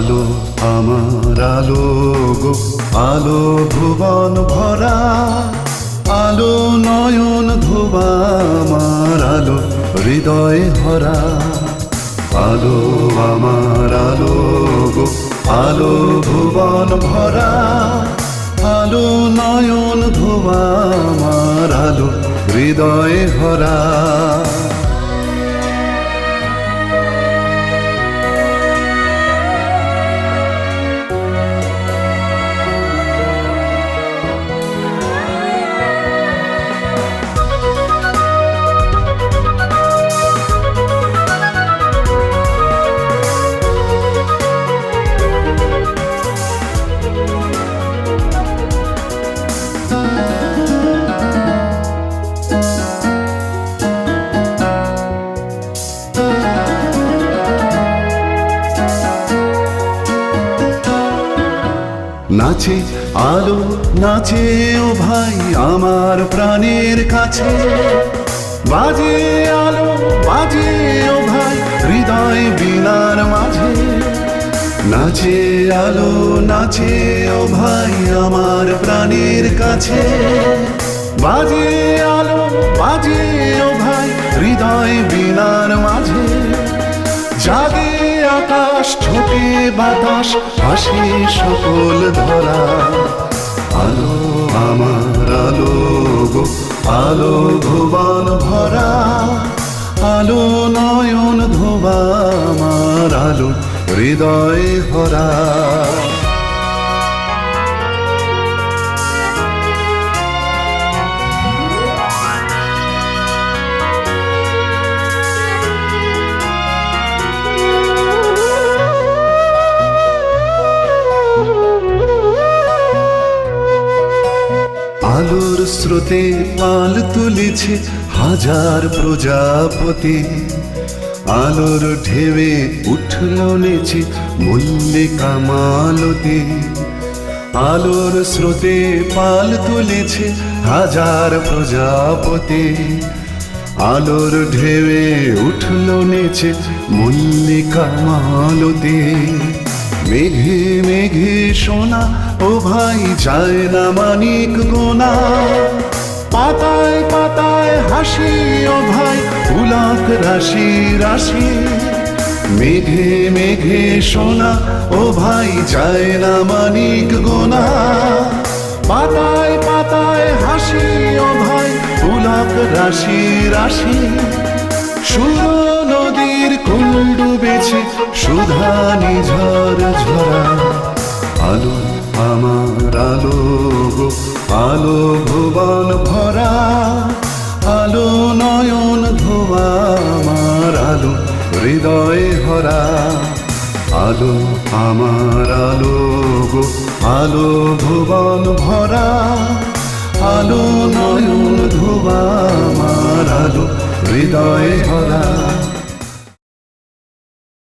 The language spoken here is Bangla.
আলো, আমার আলো গো, আলো ভুবন ভরা, আলো নয়ন ধোবা, আমার আলো হৃদয় ভরা। আলো, আমার আলো গো, আলো ভুবন ভরা, আলো নয়ন ধোবা, আমার আলো হৃদয় ভরা। নাচে, আলো নাচে, ও ভাই আমার প্রাণের কাছে। বাজে আলো, বাজে, ও ভাই হৃদয় বিনার মাঝে। নাচে, আলো নাচে, ও ভাই আমার প্রাণের কাছে। বাজে আলো, বাজে, ও ভাই হৃদয় বিনার মাঝে। জাগে ছোটে বাতাস আসে সকল ধরা। আলো আমার আলো গো, আলো ভুবন ভরা। আলো নয়ন ধোবা আমার আলো, হৃদয় ভরা। আলোর স্রোতে পাল তুলেছে হাজার প্রজাপতি। আলোর ঢেবে উঠল নেছে মল্লিকা মালতি আলোর স্রোতে পাল তুলেছে হাজার প্রজাপতি। আলোর ঢেবে উঠল নেছে মল্লিকা মালতি মেঘে মেঘে সোনা, ও ভাই যায় না মানিক গোনা। পাতায় পাতায় হাসি, ও ভাই পুলক রাশি রাশি। মেঘে মেঘে সোনা, ও ভাই যায় না মানিক গোনা। পাতায় পাতায় হাসি, ও ভাই পুলক রাশি রাশি। সুর নদীর কুল ডুবেছে সুধা নিঝর ঝরা আলো আমার আলো আলো ভুবন ভরা। আলো নয়ন ধোয়া আমার আলো, হৃদয় ভরা। আলো আমার আলো গো, আলো ভুবন ভরা। আলো নয়ন ধোবা আমার আলো, হৃদয় ভরা।